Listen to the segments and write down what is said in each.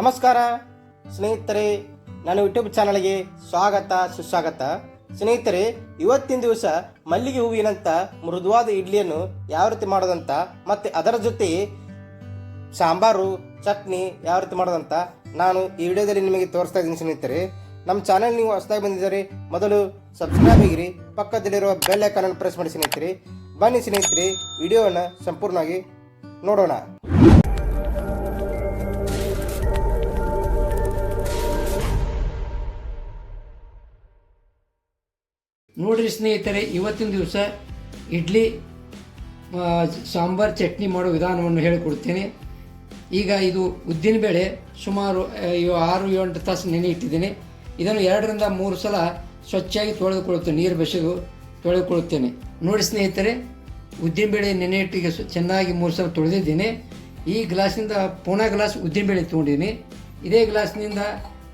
ನಮಸ್ಕಾರ, ಸ್ನೇಹಿತರೆ. ನನ್ನ ಯೂಟ್ಯೂಬ್ ಚಾನಲ್ಗೆ ಸ್ವಾಗತ, ಸುಸ್ವಾಗತ. ಸ್ನೇಹಿತರೆ, ಇವತ್ತಿನ ದಿವಸ ಮಲ್ಲಿಗೆ ಹೂವಿನಂತ ಮೃದುವಾದ ಇಡ್ಲಿಯನ್ನು ಯಾವ ರೀತಿ ಮಾಡೋದಂತ ಮತ್ತೆ ಅದರ ಜೊತೆ ಸಾಂಬಾರು, ಚಟ್ನಿ ಯಾವ ರೀತಿ ಮಾಡೋದಂತ ನಾನು ಈ ವಿಡಿಯೋದಲ್ಲಿ ನಿಮಗೆ ತೋರಿಸ್ತಾ ಇದ್ದೀನಿ ಸ್ನೇಹಿತರೆ. ನಮ್ಮ ಚಾನಲ್ ನೀವು ಹೊಸದಾಗಿ ಬಂದಿದ್ದಾರೆ, ಮೊದಲು ಸಬ್ಸ್ಕ್ರೈಬ್ ಆಗಿರಿ, ಪಕ್ಕದಲ್ಲಿರುವ ಬೆಲ್ ಐಕಾನ್ ಪ್ರೆಸ್ ಮಾಡಿ ಸ್ನೇಹಿತರೆ. ಬನ್ನಿ ಸ್ನೇಹಿತರೆ ವಿಡಿಯೋವನ್ನು ಸಂಪೂರ್ಣವಾಗಿ ನೋಡೋಣ. ನೋಡ್ರಿ ಸ್ನೇಹಿತರೆ ಇವತ್ತಿನ ದಿವಸ ಇಡ್ಲಿ ಸಾಂಬಾರ್ ಚಟ್ನಿ ಮಾಡೋ ವಿಧಾನವನ್ನು ಹೇಳಿಕೊಡ್ತೇನೆ. ಈಗ ಇದು ಉದ್ದಿನಬೇಳೆ ಸುಮಾರು ಆ, ಇವು ಆರು ಎಂಟು ತಾಸು ನೆನೆ ಇಟ್ಟಿದ್ದೇನೆ. ಇದನ್ನು ಎರಡರಿಂದ ಮೂರು ಸಲ ಸ್ವಚ್ಛವಾಗಿ ತೊಳೆದುಕೊಳ್ಳುತ್ತೇನೆ ನೀರು ಬೆಸೆದು ತೊಳೆದುಕೊಳ್ಳುತ್ತೇನೆ. ನೋಡಿ ಸ್ನೇಹಿತರೆ ಉದ್ದಿನಬೇಳೆ ನೆನೆ ಇಟ್ಟಿಗೆ ಚೆನ್ನಾಗಿ ಮೂರು ಸಲ ತೊಳೆದಿದ್ದೇನೆ. ಈ ಗ್ಲಾಸಿಂದ ಪೂನಾ ಗ್ಲಾಸ್ ಉದ್ದಿನಬೇಳೆ ತೊಗೊಂಡಿದ್ದೀನಿ. ಇದೇ ಗ್ಲಾಸ್ನಿಂದ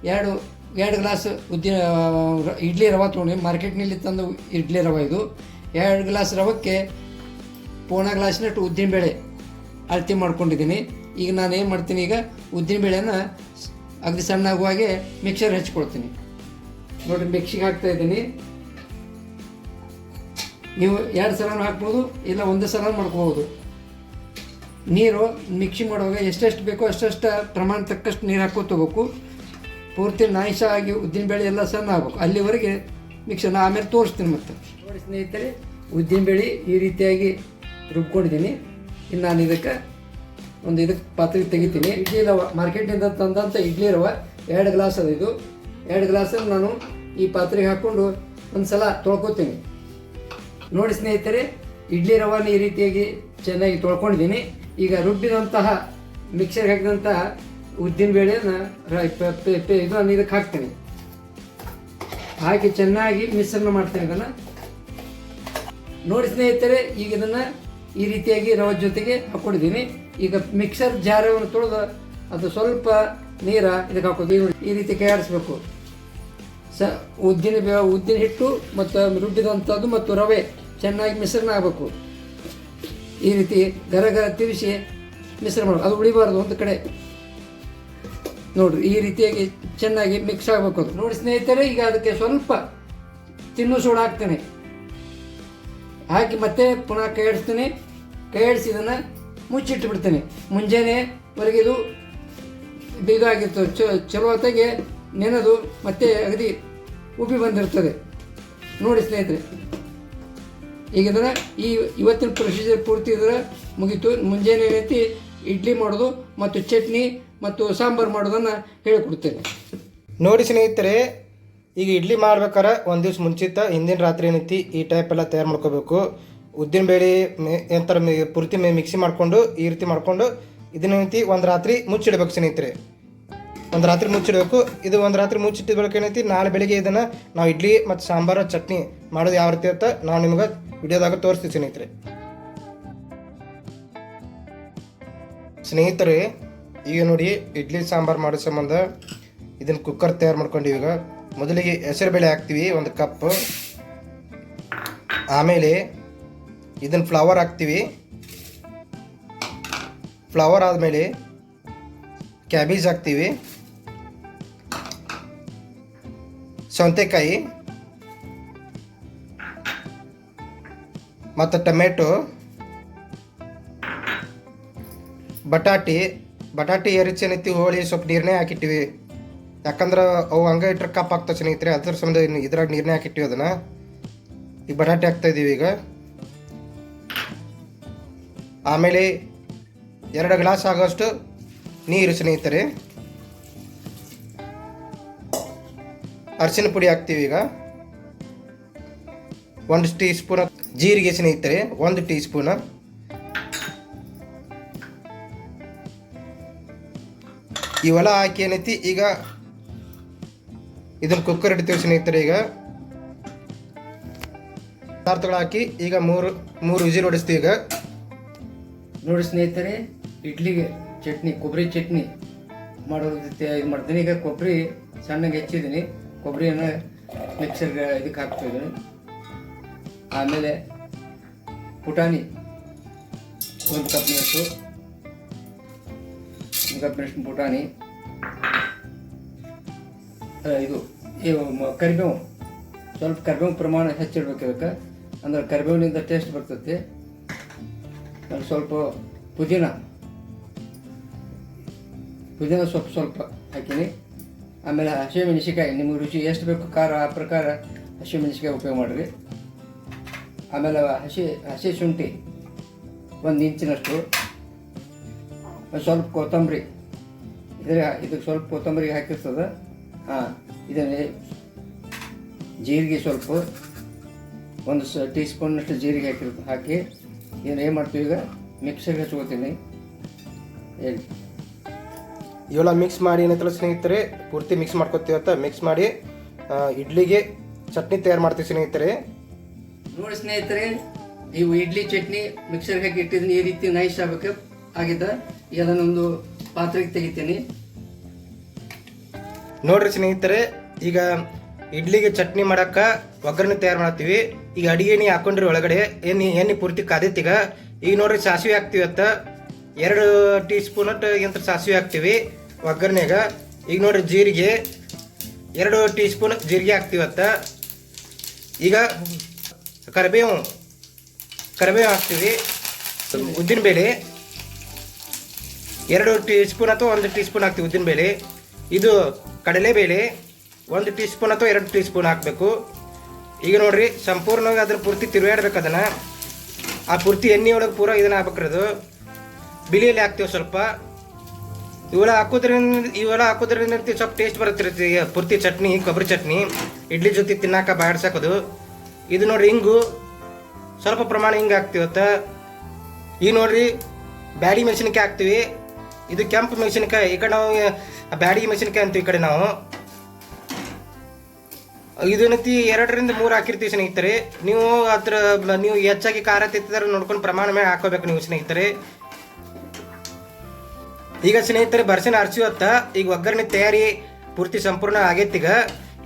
ಎರಡು ಎರಡು ಗ್ಲಾಸ್ ಉದ್ದಿನ ಇಡ್ಲಿ ರವೆ ತೊಗೊಂಡು ಮಾರ್ಕೆಟ್ನಲ್ಲಿ ತಂದು ಇಡ್ಲಿ ರವೆ ಇದು. ಎರಡು ಗ್ಲಾಸ್ ರವಕ್ಕೆ ಪೂರ್ಣ ಗ್ಲಾಸಿನಷ್ಟು ಉದ್ದಿನಬೇಳೆ ಅಳತೆ ಮಾಡ್ಕೊಂಡಿದ್ದೀನಿ. ಈಗ ನಾನು ಏನು ಮಾಡ್ತೀನಿ, ಈಗ ಉದ್ದಿನಬೇಳೆನ ಸ್- ಅಗದಿ ಸಣ್ಣ ಆಗುವಾಗೆ ಮಿಕ್ಸರ್ ಹಚ್ಕೊಳ್ತೀನಿ. ನೋಡಿ ಮಿಕ್ಸಿಗೆ ಹಾಕ್ತಾ ಇದ್ದೀನಿ. ನೀವು ಎರಡು ಸಲನೂ ಹಾಕ್ಬೋದು, ಇಲ್ಲ ಒಂದೇ ಸಲ ಮಾಡ್ಕೋಬೋದು. ನೀರು ಮಿಕ್ಸಿ ಮಾಡುವಾಗ ಎಷ್ಟೆಷ್ಟು ಬೇಕೋ ಅಷ್ಟೆಷ್ಟು ಪ್ರಮಾಣ ತಕ್ಕಷ್ಟು ನೀರು ಹಾಕೋತೋಬೇಕು ಪೂರ್ತಿ ನಾಯಿಸ ಆಗಿ ಉದ್ದಿನ ಬೇಳೆ ಎಲ್ಲ ಸಣ್ಣ ಆಗ್ಬೇಕು. ಅಲ್ಲಿವರೆಗೆ ಮಿಕ್ಸನ್ನು ಆಮೇಲೆ ತೋರಿಸ್ತೀನಿ ಮತ್ತೆ. ನೋಡಿ ಸ್ನೇಹಿತರೆ, ಉದ್ದಿನ ಬೇಳೆ ಈ ರೀತಿಯಾಗಿ ರುಬ್ಕೊಂಡಿದ್ದೀನಿ. ಇನ್ನು ನಾನು ಇದಕ್ಕೆ ಒಂದು ಇದಕ್ಕೆ ಪಾತ್ರೆಗೆ ತೆಗಿತೀನಿ. ಇಡ್ಲಿ ರವೆ, ಮಾರ್ಕೆಟಿಂದ ತಂದಂಥ ಇಡ್ಲಿ ರವೆ, ಎರಡು ಗ್ಲಾಸ್ ಅದು ಇದು. ಎರಡು ಗ್ಲಾಸನ್ನು ನಾನು ಈ ಪಾತ್ರೆಗೆ ಹಾಕ್ಕೊಂಡು ಒಂದು ಸಲ ತೊಳ್ಕೊತೀನಿ. ನೋಡಿ ಸ್ನೇಹಿತರೆ, ಇಡ್ಲಿ ರವಾನ ಈ ರೀತಿಯಾಗಿ ಚೆನ್ನಾಗಿ ತೊಳ್ಕೊಂಡಿದ್ದೀನಿ. ಈಗ ರುಬ್ಬಿದಂತಹ, ಮಿಕ್ಸರ್ಗೆ ಹಾಕಿದಂತಹ ಉದ್ದಿನ ಬೇಳೆನ ಇದನ್ನು ಇದಕ್ಕೆ ಹಾಕ್ತೇನೆ. ಹಾಕಿ ಚೆನ್ನಾಗಿ ಮಿಶ್ರಣ ಮಾಡ್ತೇನೆ ಇದನ್ನು. ನೋಡಿ ಸ್ನೇಹಿತರೆ, ಈಗ ಇದನ್ನು ಈ ರೀತಿಯಾಗಿ ರವೆ ಜೊತೆಗೆ ಹಾಕೊಂಡಿದ್ದೀನಿ. ಈಗ ಮಿಕ್ಸರ್ ಜಾರವನ್ನು ತೊಳೆದು ಅದು ಸ್ವಲ್ಪ ನೀರ ಇದಕ್ಕೆ ಹಾಕೋದು. ಈ- ರೀತಿ ಕೈಯಾಡಿಸ್ಬೇಕು ಸ, ಉದ್ದಿನ ಉದ್ದಿನ ಹಿಟ್ಟು ಮತ್ತು ರುಬ್ಬಿದಂಥದ್ದು ಮತ್ತು ರವೆ ಚೆನ್ನಾಗಿ ಮಿಶ್ರಣ ಆಗಬೇಕು. ಈ ರೀತಿ ಗರ ಗರ ಮಿಶ್ರಣ ಮಾಡಬೇಕು. ಅದು ಉಳಿಬಾರ್ದು ಒಂದು ಕಡೆ. ನೋಡ್ರಿ ಈ ರೀತಿಯಾಗಿ ಚೆನ್ನಾಗಿ ಮಿಕ್ಸ್ ಆಗಬೇಕು ಅದು. ನೋಡಿ ಸ್ನೇಹಿತರೆ, ಈಗ ಅದಕ್ಕೆ ಸ್ವಲ್ಪ ತಿನ್ನು ಸೋಡ ಹಾಕ್ತೇನೆ. ಹಾಕಿ ಮತ್ತೆ ಪುನಃ ಕೈ ಆಡಿಸ್ತೀನಿ ಕೈ ಆಡಿಸಿ ಇದನ್ನು ಮುಚ್ಚಿಟ್ಟು ಬಿಡ್ತೇನೆ. ಮುಂಜಾನೆವರೆಗೆ ಇದು ಬೀಗ ಆಗಿರ್ತದೆ ಚ, ಚಲೋ ಹೊತ್ತಿಗೆ ನೆನೆದು ಮತ್ತೆ ಅಗದಿ ಉಬ್ಬಿ ಬಂದಿರ್ತದೆ. ನೋಡಿ ಸ್ನೇಹಿತರೆ, ಈಗ ಇದನ್ನು ಈ ಇವತ್ತಿನ ಪ್ರೊಸೀಜರ್ ಪೂರ್ತಿ ಇದ್ರೆ ಮುಗೀತು. ಮುಂಜಾನೆ ರೀತಿ ಇಡ್ಲಿ ಮಾಡೋದು ಮತ್ತು ಚಟ್ನಿ ಮತ್ತು ಸಾಂಬಾರು ಮಾಡೋದನ್ನು ಹೇಳಿಕೊಡ್ತೇನೆ. ನೋಡಿ ಸ್ನೇಹಿತರೆ, ಈಗ ಇಡ್ಲಿ ಮಾಡ್ಬೇಕಾರೆ ಒಂದು ದಿವ್ಸ ಮುಂಚಿತ ಹಿಂದಿನ ರಾತ್ರಿ ಏನೈತಿ ಈ ಟೈಪ್ ಎಲ್ಲ ತಯಾರು ಮಾಡ್ಕೋಬೇಕು. ಉದ್ದಿನ ಬೇಳೆ ಮೇ ಎಂಥರ ಮೆ ಪೂರ್ತಿ ಮೇ ಮಿಕ್ಸಿ ಮಾಡಿಕೊಂಡು ಈ ರೀತಿ ಮಾಡಿಕೊಂಡು ಇದನ್ನೈತಿ ಒಂದು ರಾತ್ರಿ ಮುಚ್ಚಿಡ್ಬೇಕು ಸ್ನೇಹಿತರೆ. ಒಂದು ರಾತ್ರಿ ಮುಚ್ಚಿಡಬೇಕು. ಇದು ಒಂದು ರಾತ್ರಿ ಮುಚ್ಚಿಟ್ಟಿದ ಬಳಿಕ ಏನೈತಿ ನಾಳೆ ಬೆಳಿಗ್ಗೆ ಇದನ್ನು ನಾವು ಇಡ್ಲಿ ಮತ್ತು ಸಾಂಬಾರು, ಚಟ್ನಿ ಮಾಡೋದು ಯಾವ ರೀತಿ ಅಂತ ನಾವು ನಿಮ್ಗೆ ವಿಡಿಯೋದಾಗ ತೋರಿಸ್ತೀವಿ ಸ್ನೇಹಿತರೆ. ಸ್ನೇಹಿತರೆ ಈಗ ನೋಡಿ, ಇಡ್ಲಿ, ಸಾಂಬಾರು ಮಾಡೋ ಸಂಬಂಧ ಇದನ್ನು ಕುಕ್ಕರ್ ತಯಾರು ಮಾಡ್ಕೊಂಡು ಈಗ ಮೊದಲಿಗೆ ಹೆಸರುಬೇಳೆ ಹಾಕ್ತೀವಿ, ಒಂದು ಕಪ್ ಆಮೇಲೆ ಇದನ್ನು ಫ್ಲವರ್ ಹಾಕ್ತೀವಿ. ಫ್ಲವರ್ ಆದಮೇಲೆ ಕ್ಯಾಬೇಜ್ ಹಾಕ್ತೀವಿ. ಸೌತೆಕಾಯಿ. ಮತ್ತು ಟೊಮೆಟೊ ಬಟಾಟಿ. ಬಟಾಟಿ ಎರಿಚ್ ಏನೈತಿ ಹೋಳಿ ಸ್ವಲ್ಪ ನೀರನ್ನೇ ಹಾಕಿಟ್ಟಿವಿ. ಯಾಕಂದ್ರೆ ಅವು ಹಂಗೆ ಇಟ್ರೆ ಕಪ್ ಆಗ್ತಾವೆ ಸ್ನೇಹಿತರೆ, ಅದ್ರ ಸಂಬಂಧ ಇದ್ರಾಗ ನೀರನ್ನೇ ಹಾಕಿಟ್ಟಿವಿ ಅದನ್ನು. ಈ ಬಟಾಟೆ ಹಾಕ್ತಾ ಇದೀವಿ ಈಗ. ಆಮೇಲೆ ಎರಡು ಗ್ಲಾಸ್ ಆಗೋಷ್ಟು ನೀರು ಸ್ನೇಹಿತರೆ. ಅರಿಶಿನ ಪುಡಿ ಹಾಕ್ತೀವಿ ಈಗ. ಒಂದು ಟೀ ಸ್ಪೂನ್ ಜೀರಿಗೆ ಸ್ನೇಹಿತರೆ, ಒಂದು ಟೀ ಸ್ಪೂನ್ ಇವೆಲ್ಲ ಹಾಕಿ ಏನೈತಿ? ಈಗ ಇದನ್ನ ಕುಕ್ಕರ್ ಇಡ್ತೀವಿ ಸ್ನೇಹಿತರೆ, ಈಗ ಪದಾರ್ಥಗಳು ಹಾಕಿ ಈಗ ಮೂರು ಮೂರು ವಿಜಿಲ್ ಹೊಡಿಸ್ತೀವಿ ಈಗ. ನೋಡಿ ಸ್ನೇಹಿತರೆ, ಇಡ್ಲಿಗೆ ಚಟ್ನಿ, ಕೊಬ್ಬರಿ ಚಟ್ನಿ ಮಾಡೋದು ಇದು ಮಾಡ್ತೀನಿ. ಈಗ ಕೊಬ್ಬರಿ ಸಣ್ಣಗೆ ಹೆಚ್ಚಿದ್ದೀನಿ. ಕೊಬ್ಬರಿಯನ್ನು ಮಿಕ್ಸರ್ಗೆ ಇದಕ್ಕೆ ಹಾಕ್ತಿದ್ದೀನಿ ಆಮೇಲೆ ಪುಟಾಣಿ ಒಂದು ಒಂದು ಕಪ್ನಷ್ಟು ಪುಟಾಣಿ. ಇದು ಕರಿಬೇವು. ಸ್ವಲ್ಪ ಕರಿಬೇವು ಪ್ರಮಾಣ ಹೆಚ್ಚಿಡ್ಬೇಕು ಇದಕ್ಕೆ. ಅಂದ್ರೆ ಕರಿಬೇವಿನಿಂದ ಟೇಸ್ಟ್ ಬರ್ತೈತಿ. ಸ್ವಲ್ಪ ಪುದೀನ. ಪುದೀನ ಸ್ವಲ್ಪ ಸ್ವಲ್ಪ ಹಾಕೀನಿ. ಆಮೇಲೆ ಹಸಿಮೆಣಸಿಕಾಯಿ ನಿಮಗೆ ರುಚಿ ಎಷ್ಟು ಬೇಕು ಖಾರ, ಆ ಪ್ರಕಾರ ಹಸಿಮೆಣಸಿಕಾಯಿ ಉಪಯೋಗ ಮಾಡಿರಿ. ಆಮೇಲೆ ಹಸಿ ಹಸಿ ಶುಂಠಿ, ಒಂದು ಇಂಚಿನಷ್ಟು. ಸ್ವಲ್ಪ ಕೊತ್ತಂಬರಿ. ಇದ್ರ ಇದಕ್ಕೆ ಸ್ವಲ್ಪ ಕೊತ್ತಂಬರಿ ಹಾಕಿರ್ತದೆ. ಹಾಂ ಇದನ್ನು ಜೀರಿಗೆ ಸ್ವಲ್ಪ. ಒಂದು ಸ ಟೀ ಸ್ಪೂನ್ನಷ್ಟು ಜೀರಿಗೆ ಹಾಕಿರ್ತ ಹಾಕಿ ಇದನ್ನು ಏನು ಮಾಡ್ತೀವಿ ಈಗ? ಮಿಕ್ಸರ್ಗೆ ಹಚ್ಕೋತೀನಿ ಹೇಳಿ. ಇವೆಲ್ಲ ಮಿಕ್ಸ್ ಮಾಡಿ ಏನೈತಲ್ಲ ಸ್ನೇಹಿತರೆ ಪೂರ್ತಿ ಮಿಕ್ಸ್ ಮಾಡ್ಕೊತೀವತ್ತ ಮಿಕ್ಸ್ ಮಾಡಿ ಇಡ್ಲಿಗೆ ಚಟ್ನಿ ತಯಾರು ಮಾಡ್ತೀವಿ ಸ್ನೇಹಿತರೆ. ನೋಡಿ ಸ್ನೇಹಿತರೆ ನೀವು ಇಡ್ಲಿ ಚಟ್ನಿ ಮಿಕ್ಸರ್ಗೆ ಹಾಕಿ ಇಟ್ಟಿದ್ದೀನಿ ಈ ರೀತಿ ನೈಸ್ ಆಗಬೇಕು ಆಗಿದ್ದ ಒಂದು ಪಾತ್ರೆಗೆ ತೆಗಿತೀನಿ. ನೋಡ್ರಿ ಸ್ನೇಹಿತರೆ, ಈಗ ಇಡ್ಲಿಗೆ ಚಟ್ನಿ ಮಾಡಕ್ಕ ಒಗ್ಗರಣೆ ತಯಾರು ಮಾಡ್ತೀವಿ. ಈಗ ಅಡಿಗೆ ಎಣ್ಣೆ ಹಾಕೊಂಡ್ರಿ ಒಳಗಡೆ. ಎಣ್ಣೆ ಎಣ್ಣೆ ಪೂರ್ತಿ ಕಾದೈತಿಗ ಈಗ. ನೋಡ್ರಿ ಸಾಸಿವೆ ಹಾಕ್ತೀವಿ ಅತ್ತ. ಎರಡು ಟೀ ಸ್ಪೂನ್ ಯಂತ್ರ ಸಾಸಿವೆ ಹಾಕ್ತೀವಿ ಒಗ್ಗರಣೆಗ. ಈಗ ನೋಡ್ರಿ ಜೀರಿಗೆ, ಎರಡು ಟೀ ಸ್ಪೂನ್ ಜೀರಿಗೆ ಹಾಕ್ತೀವತ್ತ ಈಗ ಕರಿಬೇವು ಕರಿಬೇವು ಹಾಕ್ತೀವಿ. ಉದ್ದಿನಬೇಳೆ ಎರಡು ಟೀ ಸ್ಪೂನ್ ಅಥವಾ ಒಂದು ಟೀ ಸ್ಪೂನ್ ಹಾಕ್ತೀವಿ ಉದ್ದಿನಬೇಳೆ ಇದು ಕಡಲೆಬೇಳೆ ಒಂದು ಟೀ ಸ್ಪೂನ್ ಅಥವಾ ಎರಡು ಟೀ ಸ್ಪೂನ್ ಹಾಕಬೇಕು. ಈಗ ನೋಡ್ರಿ, ಸಂಪೂರ್ಣವಾಗಿ ಅದ್ರ ಪೂರ್ತಿ ತಿರುಗಾಡ್ಬೇಕು ಅದನ್ನು. ಆ ಪೂರ್ತಿ ಎಣ್ಣೆ ಒಳಗೆ ಪೂರ ಇದನ್ನು ಹಾಕ್ಬೇಕ್ರದು. ಬಿಳಿಯಲ್ಲಿ ಹಾಕ್ತೀವಿ ಸ್ವಲ್ಪ. ಇವೆಲ್ಲ ಹಾಕೋದ್ರಿಂದ ಇವೆಲ್ಲ ಹಾಕೋದ್ರಿಂದ ಸ್ವಲ್ಪ ಟೇಸ್ಟ್ ಬರುತ್ತೆ ಪೂರ್ತಿ ಚಟ್ನಿ, ಕೊಬ್ಬರಿ ಚಟ್ನಿ. ಇಡ್ಲಿ ಜೊತೆ ತಿನ್ನಾಕ ಬಾಡ್ಸಾಕೋದು ಇದು ನೋಡ್ರಿ ಹಿಂಗು ಸ್ವಲ್ಪ ಪ್ರಮಾಣ ಹಿಂಗೆ ಹಾಕ್ತಿವತ್ತ ಈಗ ನೋಡ್ರಿ ಬ್ಯಾಡಿ ಮೆಣಸಿನಕಾಯಿ ಹಾಕ್ತಿವಿ. ಇದು ಕೆಂಪು ಮೆಣಸಿನಕಾಯಿ, ಈ ಕಡೆ ನಾವು ಬ್ಯಾಡಿ ಮೆಣಸಿನಕಾಯಿ ಅಂತೀವಿ ಈ ಕಡೆ ನಾವು. ಇದನ್ನತಿ ಎರಡರಿಂದ ಮೂರು ಹಾಕಿರ್ತೀವಿ ಸ್ನೇಹಿತರೆ. ನೀವು ಅದ್ರ, ನೀವು ಹೆಚ್ಚಾಗಿ ಖಾರ ತಿಂತಿದ್ರೆ ನೋಡ್ಕೊಂಡು ಪ್ರಮಾಣ ಮೇಲೆ ಹಾಕೋಬೇಕು ನೀವು ಸ್ನೇಹಿತರೆ. ಈಗ ಸ್ನೇಹಿತರೆ, ಬರ್ಸಿನ ಅರ್ಸಿ ಹೊತ್ತ ಈಗ ಒಗ್ಗರಣೆ ತಯಾರಿ ಪೂರ್ತಿ ಸಂಪೂರ್ಣ ಆಗೈತಿ ಈಗ.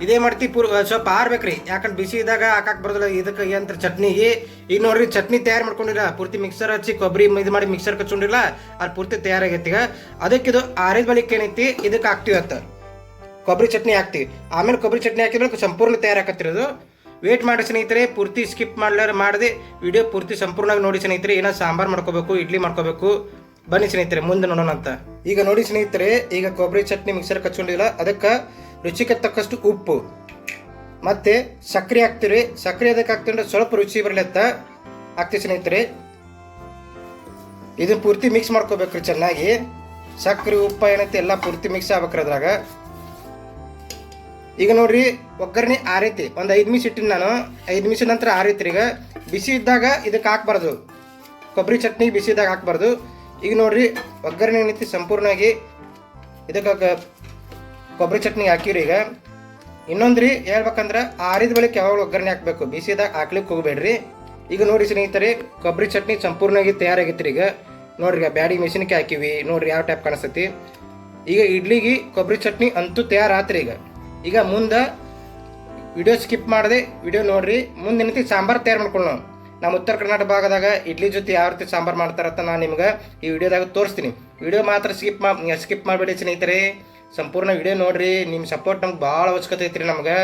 ಇದೇ ಮಾಡ್ತಿ ಪೂರ್ ಸ್ವಲ್ಪ ಆರ್ಬೇಕ್ರಿ. ಯಾಕಂದ್ರೆ ಬಿಸಿ ಇದ್ದಾಗ ಹಾಕಕ್ ಬರೋದಿಲ್ಲ. ಇದಕ್ಕೆ ಏನಂತ ಚಟ್ನಿಗೆ ಈಗ ನೋಡ್ರಿ, ಚಟ್ನಿ ತಯಾರು ಮಾಡ್ಕೊಂಡಿಲ್ಲ. ಪೂರ್ತಿ ಮಿಕ್ಸರ್ ಹಚ್ಚಿ ಕೊಬ್ಬರಿ ಇದು ಮಾಡಿ ಮಿಕ್ಸರ್ ಕಚ್ಕೊಂಡಿಲ್ಲ. ಅದು ಪೂರ್ತಿ ತಯಾರಾಗೈತಿ ಅದಕ್ಕೆ ಇದು ಆರಿದ ಬಳಿಕ ಏನೈತಿ? ಇದಕ್ಕೆ ಹಾಕ್ತಿವಿ ಅತ್ತ. ಕೊಬ್ಬರಿ ಚಟ್ನಿ ಹಾಕ್ತಿವಿ. ಆಮೇಲೆ ಕೊಬ್ಬರಿ ಚಟ್ನಿ ಹಾಕಿದ್ರೆ ಸಂಪೂರ್ಣ ತಯಾರಾಕತ್ತಿರೋದು ವೇಟ್ ಮಾಡಿ ಸ್ನೇಹಿತರೆ, ಪೂರ್ತಿ ಸ್ಕಿಪ್ ಮಾಡ್ಲಾರ ಮಾಡದೆ ವಿಡಿಯೋ ಪೂರ್ತಿ ಸಂಪೂರ್ಣವಾಗಿ ನೋಡಿ ಸ್ನೇಹಿತರೆ. ಏನೋ ಸಾಂಬಾರ್ ಮಾಡ್ಕೋಬೇಕು, ಇಡ್ಲಿ ಮಾಡ್ಕೋಬೇಕು. ಬನ್ನಿ ಸ್ನೇಹಿತರೆ, ಮುಂದೆ ನೋಡೋಣ ಅಂತ ಈಗ ನೋಡಿ ಸ್ನೇಹಿತರೆ, ಈಗ ಕೊಬ್ಬರಿ ಚಟ್ನಿ ಮಿಕ್ಸರ್ ಕಚ್ಕೊಂಡಿಲ್ಲ. ಅದಕ್ಕೆ ರುಚಿಗೆ ತಕ್ಕಷ್ಟು ಉಪ್ಪು. ಮತ್ತೆ ಸಕ್ಕರೆ ಹಾಕ್ತೀರಿ. ಸಕ್ಕರೆ ಅದಕ್ಕೆ ಹಾಕ್ತಿದ್ರೆ ಸ್ವಲ್ಪ ರುಚಿ ಬರಲತ್ತ. ಹಾಕ್ತೀವಿ ಸ್ನೇಹಿತರೆ. ಇದನ್ನ ಪೂರ್ತಿ ಮಿಕ್ಸ್ ಮಾಡ್ಕೋಬೇಕ್ರಿ ಚೆನ್ನಾಗಿ. ಸಕ್ಕರೆ ಉಪ್ಪು, ಏನೈತೆ ಎಲ್ಲ ಪೂರ್ತಿ ಮಿಕ್ಸ್ ಆಗ್ಬೇಕ್ರಿ ಅದ್ರಾಗ. ಈಗ ನೋಡ್ರಿ, ಒಗ್ಗರಣೆ ಆರೈತಿ. ಒಂದು ಐದು ನಿಮಿಷ ಇಟ್ಟಿನಿ ನಾನು. ಐದು ನಿಮಿಷ ನಂತರ ಆರೈತ್ರಿ ಈಗ. ಬಿಸಿ ಇದ್ದಾಗ ಇದಕ್ಕೆ ಹಾಕ್ಬಾರ್ದು. ಕೊಬ್ಬರಿ ಚಟ್ನಿ ಬಿಸಿ ಇದ್ದಾಗ ಹಾಕ್ಬಾರ್ದು. ಈಗ ನೋಡ್ರಿ, ಒಗ್ಗರಣೆ ಏನೈತಿ ಸಂಪೂರ್ಣವಾಗಿ ಇದಕ್ಕೆ ಕೊಬ್ಬರಿ ಚಟ್ನಿ ಹಾಕಿವ್ರಿ ಈಗ. ಇನ್ನೊಂದು ರೀ ಹೇಳ್ಬೇಕಂದ್ರೆ ಆರಿದ ಬಳಿಕ ಯಾವಾಗ ಒಗ್ಗರಣೆ ಹಾಕ್ಬೇಕು. ಬಿಸಿದಾಗ ಹಾಕ್ಲಿಕ್ಕೆ ಹೋಗ್ಬೇಡ್ರಿ ಈಗ ನೋಡಿ ಸ್ನೇಹಿತರೆ, ಕೊಬ್ಬರಿ ಚಟ್ನಿ ಸಂಪೂರ್ಣವಾಗಿ ತಯಾರಾಗೈತ್ರಿ ಈಗ. ನೋಡ್ರಿ ಈಗ ಬ್ಯಾಡಿ ಮೆಷಿನ್ಗೆ ಹಾಕಿವಿ. ನೋಡ್ರಿ ಯಾವ ಟೈಪ್ ಕಾಣಿಸ್ತೈತಿ. ಈಗ ಇಡ್ಲಿಗೆ ಕೊಬ್ಬರಿ ಚಟ್ನಿ ಅಂತೂ ತಯಾರಾತ್ರಿ ಈಗ. ಈಗ ಮುಂದೆ ವಿಡಿಯೋ ಸ್ಕಿಪ್ ಮಾಡದೆ ವಿಡಿಯೋ ನೋಡ್ರಿ. ಮುಂದೆ ಏನೈತಿ ಸಾಂಬಾರ್ ತಯಾರು ಮಾಡ್ಕೊಳ್ಳೋಣ ನಮ್ಮ ಉತ್ತರ ಕರ್ನಾಟಕ ಭಾಗದಾಗ ಇಡ್ಲಿ ಜೊತೆ ಯಾವ ರೀತಿ ಸಾಂಬಾರು ಮಾಡ್ತಾರಂತ ನಾನು ನಿಮ್ಗೆ ಈ ವಿಡಿಯೋದಾಗ ತೋರಿಸ್ತೀನಿ. ವಿಡಿಯೋ ಮಾತ್ರ ಸ್ಕಿಪ್ ಮಾ ಸ್ಕಿಪ್ ಮಾಡಬೇಡಿ ಸ್ನೇಹಿತರೆ. ಸಂಪೂರ್ಣ ವಿಡಿಯೋ ನೋಡ್ರಿ ನಿಮ್ಮ ಸಪೋರ್ಟ್ ನಮ್ಗೆ ಭಾಳ ಅವಶ್ಯಕತೆ ಐತ್ರಿ ನಮ್ಗೆ.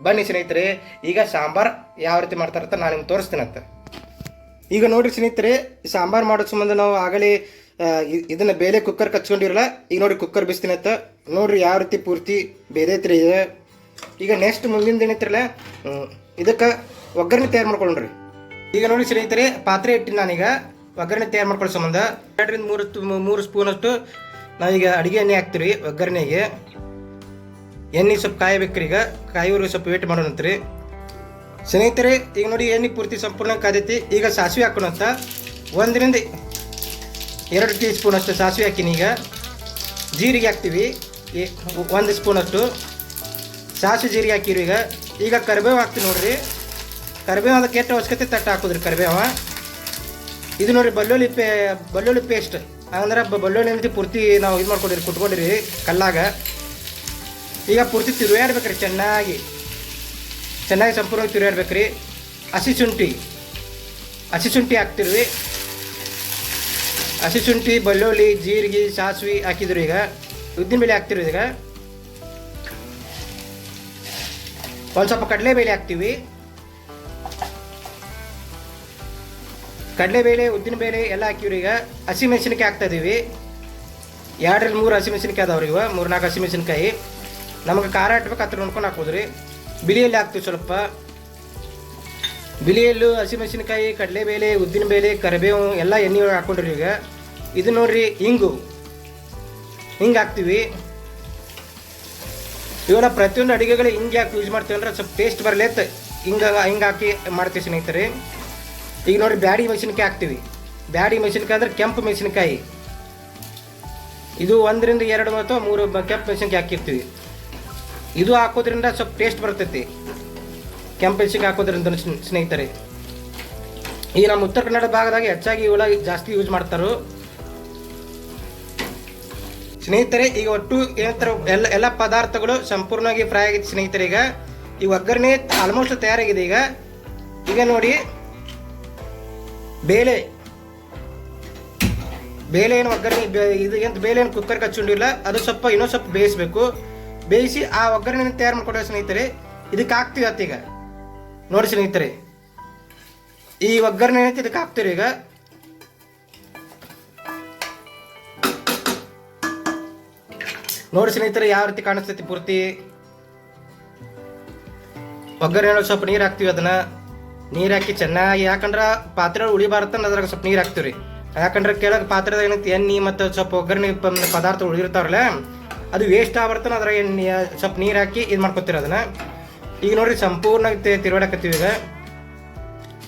ಬನ್ನಿ ಸ್ನೇಹಿತರೆ, ಈಗ ಸಾಂಬಾರ್ ಯಾವ ರೀತಿ ಮಾಡ್ತಾರಂತ ನಾನು ನಿಮ್ಗೆ ತೋರಿಸ್ತೀನಂತ ಈಗ ನೋಡ್ರಿ ಸ್ನೇಹಿತರೆ ಸಾಂಬಾರ್ ಮಾಡೋ ಸಂಬಂಧ ನಾವು ಆಗಲೇ ಇದನ್ನು ಬೇರೆ ಕುಕ್ಕರ್ ಕಚ್ಕೊಂಡಿರಲ್ಲ, ಈಗ ನೋಡಿ ಕುಕ್ಕರ್ ಬಿಸ್ತೀನಂತ ನೋಡ್ರಿ ಯಾವ ರೀತಿ ಪೂರ್ತಿ ಬೇದೈತ್ರಿ ಇದು. ಈಗ ನೆಕ್ಸ್ಟ್ ಮುಂದಿನ ಏನೈತ್ರಲ್ಲ ಇದಕ್ಕೆ ಒಗ್ಗರಣೆ ತಯಾರು ಮಾಡ್ಕೊಂಡ್ರಿ ಈಗ ನೋಡಿ ಸ್ನೇಹಿತರೆ, ಪಾತ್ರೆ ಇಟ್ಟಿನಿ ನಾನೀಗ ಒಗ್ಗರಣೆ ತಯಾರು ಮಾಡ್ಕೊಳ್ಳೋ ಸಂಬಂಧ. ಎರಡರಿಂದ ಮೂರು ಮೂರು ಸ್ಪೂನ್ ಅಷ್ಟು ನಾವೀಗ ಅಡಿಗೆ ಎಣ್ಣೆ ಹಾಕ್ತೀವಿ ಒಗ್ಗರಣೆಗೆ. ಎಣ್ಣೆ ಸ್ವಲ್ಪ ಕಾಯಬೇಕ್ರಿ ಈಗ. ಕಾಯೋರಿಗೆ ಸ್ವಲ್ಪ ವೇಟ್ ಮಾಡೋಣಂತ್ರಿ ಸ್ನೇಹಿತರೆ, ಈಗ ನೋಡಿ ಎಣ್ಣೆ ಪೂರ್ತಿ ಸಂಪೂರ್ಣ ಕಾದೈತಿ. ಈಗ ಸಾಸಿವೆ ಹಾಕೋಣಂತ ಒಂದರಿಂದ ಎರಡು ಟೀ ಸ್ಪೂನ್ ಅಷ್ಟು ಸಾಸಿವೆ ಹಾಕಿನಿ ಈಗ. ಜೀರಿಗೆ ಹಾಕ್ತೀವಿ. ಒಂದು ಸ್ಪೂನ್ ಅಷ್ಟು. ಸಾಸಿವೆ ಜೀರಿಗೆ ಹಾಕಿರಿ ಈಗ. ಈಗ ಕರಿಬೇವು ಹಾಕ್ತೀವಿ ನೋಡ್ರಿ. ಕರಿಬೇವು ಅದಕ್ಕೆ ಕೆಟ್ಟ ಅವಶ್ಯಕತೆ ತಟ್ಟ ಹಾಕೋದ್ರಿ ಕರಿಬೇವ. ಇದು ನೋಡ್ರಿ ಬೆಳ್ಳುಳ್ಳಿ ಪೇ ಬಳ್ಳುಳ್ಳಿ ಪೇಸ್ಟ್ ಅಂದ್ರೆ ಬ- ಬೆಳ್ಳುಳ್ಳಿ ಏನೈತಿ ಪೂರ್ತಿ ನಾವು ಇದು ಮಾಡ್ಕೊಂಡಿರಿ, ಕುಟ್ಕೊಂಡಿರಿ ಕಲ್ಲಾಗ. ಈಗ ಪೂರ್ತಿ ತಿರುವಾಡ್ಬೇಕ್ರಿ ಚೆನ್ನಾಗಿ. ಚೆನ್ನಾಗಿ ಸಂಪೂರ್ಣವಾಗಿ ತಿರುಗಾಡ್ಬೇಕ್ರಿ ಹಸಿ ಶುಂಠಿ. ಹಸಿ ಶುಂಠಿ ಹಾಕ್ತಿರ್ವಿ ಹಸಿ ಶುಂಠಿ ಬೆಳ್ಳುಳ್ಳಿ ಜೀರಿಗೆ, ಸಾಸಿವೆ ಹಾಕಿದ್ರು ಈಗ. ಉದ್ದಿನ ಬೇಳೆ ಹಾಕ್ತಿರಿ ಈಗ. ಒಂದು ಸ್ವಲ್ಪ ಕಡಲೆ ಬೇಳೆ ಹಾಕ್ತೀವಿ. ಕಡಲೆಬೇಳೆ ಉದ್ದಿನಬೇಳೆ ಎಲ್ಲ ಹಾಕಿವ್ರಿ ಈಗ. ಹಸಿಮೆಣಸಿನಕಾಯಿ ಹಾಕ್ತಾ ಇದೀವಿ. ಎರಡರಲ್ಲಿ ಮೂರು ಹಸಿಮೆಣಸಿನಕಾಯಿ ಅದಾವ್ರಿ ಇವ. ಮೂರು ನಾಲ್ಕು ಹಸಿಮೆಣಸಿನಕಾಯಿ ನಮಗೆ ಖಾರ ಹಾಕ್ಬೇಕು ಹತ್ರ ನೋಡ್ಕೊಂಡು ಹಾಕೋದ್ರಿ. ಬಿಳಿಯಲ್ಲಿ ಹಾಕ್ತೀವಿ ಸ್ವಲ್ಪ. ಬಿಳಿಯಲ್ಲು ಹಸಿಮೆಣಸಿನಕಾಯಿ ಕಡಲೆಬೇಳೆ ಉದ್ದಿನಬೇಳೆ ಕರಿಬೇವು ಎಲ್ಲ ಎಣ್ಣೆ ಒಳಗೆ ಹಾಕೊಂಡ್ರಿ ಈಗ. ಇದು ನೋಡ್ರಿ ಹಿಂಗು ಹಿಂಗೆ ಹಾಕ್ತೀವಿ. ಇವೆಲ್ಲ ಪ್ರತಿಯೊಂದು ಅಡುಗೆಗಳು ಹಿಂಗೆ ಯಾಕೆ ಯೂಸ್ ಮಾಡ್ತೀವಿ ಅಂದ್ರೆ ಸ್ವಲ್ಪ ಟೇಸ್ಟ್ ಬರಲಿ ಅಂತ ಹಿಂಗೆ ಹಿಂಗೆ ಹಾಕಿ ಮಾಡ್ತೀವಿ ಸ್ನೇಹಿತರೆ. ಈಗ ನೋಡಿ ಬ್ಯಾಡಿ ಮೆಣಸಿನ್ಕಾಯಿ ಹಾಕ್ತೀವಿ. ಬ್ಯಾಡಿ ಮೆಣಸಿನ್ಕಾಯಿ ಅಂದ್ರೆ ಕೆಂಪು ಮೆಣಸಿನ್ಕಾಯಿ. ಇದು ಒಂದರಿಂದ ಎರಡು ಅಥವಾ ಮೂರು ಕೆಂಪು ಮೆಣಸಿನ್ಕಾಯಿ ಹಾಕಿರ್ತೀವಿ. ಇದು ಹಾಕೋದ್ರಿಂದ ಸ್ವಲ್ಪ ಟೇಸ್ಟ್ ಬರ್ತೈತಿ. ಕೆಂಪು ಮೆಣಸಿನ್ಕಾಯಿ ಹಾಕೋದ್ರಿಂದ ಸ್ನೇ- ಸ್ನೇಹಿತರೆ. ಈ ನಮ್ಮ ಉತ್ತರ ಕನ್ನಡ ಭಾಗದಾಗ ಹೆಚ್ಚಾಗಿ ಇವುಗಳ ಜಾಸ್ತಿ ಯೂಸ್ ಮಾಡ್ತಾರೋ. ಸ್ನೇಹಿತರೆ, ಈಗ ಒಟ್ಟು ಏನಂತಾರೆ ಎಲ್ಲ ಎಲ್ಲ ಪದಾರ್ಥಗಳು ಸಂಪೂರ್ಣವಾಗಿ ಫ್ರೈ ಆಗಿದೆ ಸ್ನೇಹಿತರೆ ಈಗ. ಈ ಒಗ್ಗರಣೆ ಆಲ್ಮೋಸ್ಟ್ ತಯಾರಾಗಿದೆ ಈಗ. ಈಗ ನೋಡಿ. ಬೇಳೆ. ಬೇಳೆ ಏನು ಒಗ್ಗರಣೆ ಇದು ಎಂತ ಬೇಳೆ ಏನು ಕುಕ್ಕರ್ ಕಚ್ಚೊಂಡಿಲ್ಲ ಅದು ಸ್ವಲ್ಪ ಇನ್ನೊಂದು ಸ್ವಲ್ಪ ಬೇಯಿಸ್ಬೇಕು. ಬೇಯಿಸಿ ಆ ಒಗ್ಗರಣೆ ತಯಾರು ಮಾಡ್ಕೊಡೋ ಸ್ನೇಹಿತರೆ, ಇದಕ್ಕೆ ಹಾಕ್ತೀವಿ ಅತ್ತೀಗ. ನೋಡಿ ಸ್ನೇಹಿತರೆ. ಈ ಒಗ್ಗರಣೆ ಏನೈತಿ, ಇದಕ್ಕೆ ಹಾಕ್ತೀರಿ ಈಗ. ನೋಡಿ ಸ್ನೇಹಿತರೆ, ಯಾವ ರೀತಿ ಕಾಣಿಸ್ತೈತಿ ಪೂರ್ತಿ. ಒಗ್ಗರಣೆ ಸ್ವಲ್ಪ ನೀರು ಹಾಕ್ತೀವಿ ಅದನ್ನ. ನೀರು ಹಾಕಿ ಚೆನ್ನಾಗಿ, ಯಾಕಂದ್ರೆ ಪಾತ್ರೆ ಉಳಿಬಾರ್ದಂದ್ರೆ ಅದ್ರಾಗ ಸ್ವಲ್ಪ ನೀರು ಹಾಕ್ತಿವ್ರಿ. ಯಾಕಂದ್ರೆ ಕೆಳಗೆ ಪಾತ್ರೆದಾಗ ಏನೈತಿ, ಎಣ್ಣೆ ಮತ್ತು ಸ್ವಲ್ಪ ಒಗ್ಗರಣೆ ಪದಾರ್ಥ ಉಳಿರ್ತಾವ್ರಲ್ಲ ಅದು ವೇಸ್ಟ್ ಆಗ್ಬರ್ತನ ಅದ್ರಾಗ ಎಣ್ಣೆ ಸ್ವಲ್ಪ ನೀರು ಹಾಕಿ ಇದು ಮಾಡ್ಕೊತೀರಿ ಅದನ್ನ. ಈಗ ನೋಡ್ರಿ ಸಂಪೂರ್ಣ ತಿರುಗಾಡಕತ್ತೀವಿ ಈಗ.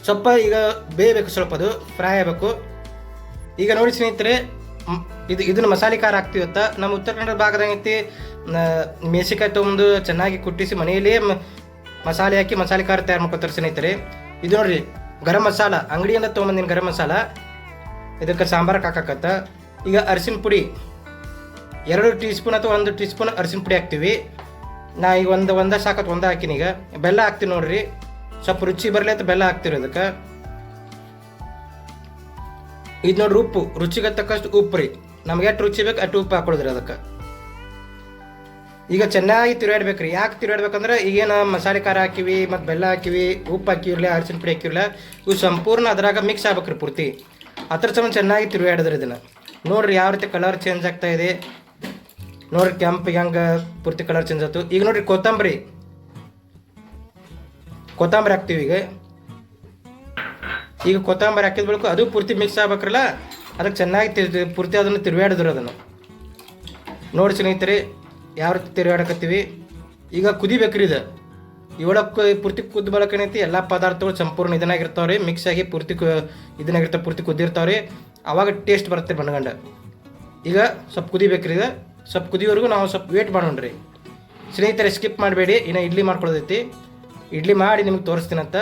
ಸ್ವಲ್ಪ ಈಗ ಬೇಯಬೇಕು ಸ್ವಲ್ಪ ಅದು ಫ್ರೈ ಆಗಬೇಕು. ಈಗ ನೋಡಿ ಸ್ನೇಹಿತರೆ ಇದು ಇದನ್ನ ಮಸಾಲೆ ಖಾರ ಹಾಕ್ತಿವತ್ತ ನಮ್ಮ ಉತ್ತರ ಕನ್ನಡ ಭಾಗದಾಗ ಐತಿ ಮೇಸಿಕಾಯಿ ತೊಗೊಂಡು ಚೆನ್ನಾಗಿ ಕುಟ್ಟಿಸಿ ಮನೆಯಲ್ಲಿ ಮಸಾಲೆ ಹಾಕಿ ಮಸಾಲೆ ಖಾರ ತಯಾರು ಮಾಡ್ಕೊತಾರೆ ಸ್ನೇಹಿತರೆ. ಇದು ನೋಡ್ರಿ ಗರಂ ಮಸಾಲ, ಅಂಗಡಿಯಿಂದ ತೊಗೊಂಬಂದಿನ ಗರಂ ಮಸಾಲ, ಇದಕ್ಕೆ ಸಾಂಬಾರಕ್ಕೆ ಹಾಕಕತ್ತ ಈಗ ಅರಿಶಿನ ಪುಡಿ, ಎರಡು ಟೀ ಸ್ಪೂನ್ ಅಥವಾ ಒಂದು ಟೀ ಸ್ಪೂನ್ ಅರಿಶಿನ ಪುಡಿ ಹಾಕ್ತೀವಿ. ನಾ ಈಗ ಒಂದು, ಒಂದ ಸಾಕತ್ತು ಒಂದ ಹಾಕಿನಿ ಈಗ. ಬೆಲ್ಲ ಹಾಕ್ತೀನಿ ನೋಡ್ರಿ. ಸ್ವಲ್ಪ ರುಚಿ ಬರಲಿ ಅಂತ ಬೆಲ್ಲ ಹಾಕ್ತೀವಿ ಅದಕ್ಕೆ. ಇದು ನೋಡ್ರಿ ಉಪ್ಪು, ರುಚಿಗೆ ತಕ್ಕಷ್ಟು ಉಪ್ಪು ರೀ. ನಮ್ಗೆ ಎಷ್ಟು ರುಚಿ ಬೇಕು ಅಷ್ಟು ಉಪ್ಪು ಹಾಕೊಳಿದ್ರಿ ಅದಕ್ಕೆ. ಈಗ ಚೆನ್ನಾಗಿ ತಿರುಗಾಡ್ಬೇಕು ರೀ ಯಾಕೆ ತಿರುಗಾಡ್ಬೇಕಂದ್ರೆ ಈಗೇನು ಮಸಾಲೆ ಖಾರ ಹಾಕಿವಿ, ಮತ್ತು ಬೆಲ್ಲ ಹಾಕಿವಿ, ಉಪ್ಪು ಹಾಕಿರ್ಲಿ ಅರಿಶಿನ ಪುಡಿ ಹಾಕಿರ್ಲ ಇವು ಸಂಪೂರ್ಣ ಅದ್ರಾಗ ಮಿಕ್ಸ್ ಆಗ್ಬೇಕು ರೀ ಪೂರ್ತಿ. ಅದ್ರ ಸಮ ಚೆನ್ನಾಗಿ ತಿರುಗಾಡಿದ್ರಿ ಇದನ್ನು. ನೋಡ್ರಿ ಯಾವ ರೀತಿ ಕಲರ್ ಚೇಂಜ್ ಆಗ್ತಾ ಇದೆ. ನೋಡ್ರಿ ಕೆಂಪು ಹೆಂಗೆ ಪೂರ್ತಿ ಕಲರ್ ಚೇಂಜ್ ಆಯ್ತು. ಈಗ ನೋಡ್ರಿ ಕೊತ್ತಂಬರಿ. ಕೊತ್ತಂಬರಿ ಹಾಕ್ತೀವಿ ಈಗ. ಈಗ ಕೊತ್ತಂಬರಿ ಹಾಕಿದ ಬಳಿಕ ಅದು ಪೂರ್ತಿ ಮಿಕ್ಸ್ ಆಗ್ಬೇಕ್ರಲ್ಲ. ಅದಕ್ಕೆ ಚೆನ್ನಾಗಿ ಪೂರ್ತಿ ಅದನ್ನು ತಿರುಗಾಡಿದ್ರು ಅದನ್ನು. ನೋಡಿ ಸ್ನೇಹಿತರೆ ಯಾವ ರೀತಿ ತಿರುಗಾಡಕತ್ತೀವಿ? ಈಗ ಕುದಿಬೇಕ್ರಿ ಇದು. ಇವಳಕ್ಕೆ ಪೂರ್ತಿ ಕುದ್ದು ಬಳಕ ಏನೈತಿ? ಎಲ್ಲ ಪದಾರ್ಥಗಳು ಸಂಪೂರ್ಣ ಇದನ್ನಾಗಿರ್ತಾವ್ರಿ. ಮಿಕ್ಸ್ ಆಗಿ ಪೂರ್ತಿ ಕು ಇದನ್ನಾಗಿರ್ತಾವೆ, ಪೂರ್ತಿ ಕುದ್ದಿರ್ತಾವ್ರಿ ಅವಾಗ ಟೇಸ್ಟ್ ಬರುತ್ತೆ ಬಣ್ಣಗಂಡ ಈಗ ಸ್ವಲ್ಪ ಕುದಿಬೇಕ್ರಿ ಇದು. ಸ್ವಲ್ಪ ಕುದಿಯೋವರೆಗೂ ನಾವು ಸ್ವಲ್ಪ ವೇಟ್ ಮಾಡೋಣ್ರಿ. ಸ್ನೇಹಿತರೆ ಸ್ಕಿಪ್ ಮಾಡಬೇಡಿ. ಇನ್ನು ಇಡ್ಲಿ ಮಾಡ್ಕೊಳ್ಳೋದೈತಿ. ಇಡ್ಲಿ ಮಾಡಿ ನಿಮ್ಗೆ ತೋರಿಸ್ತೀನಂತ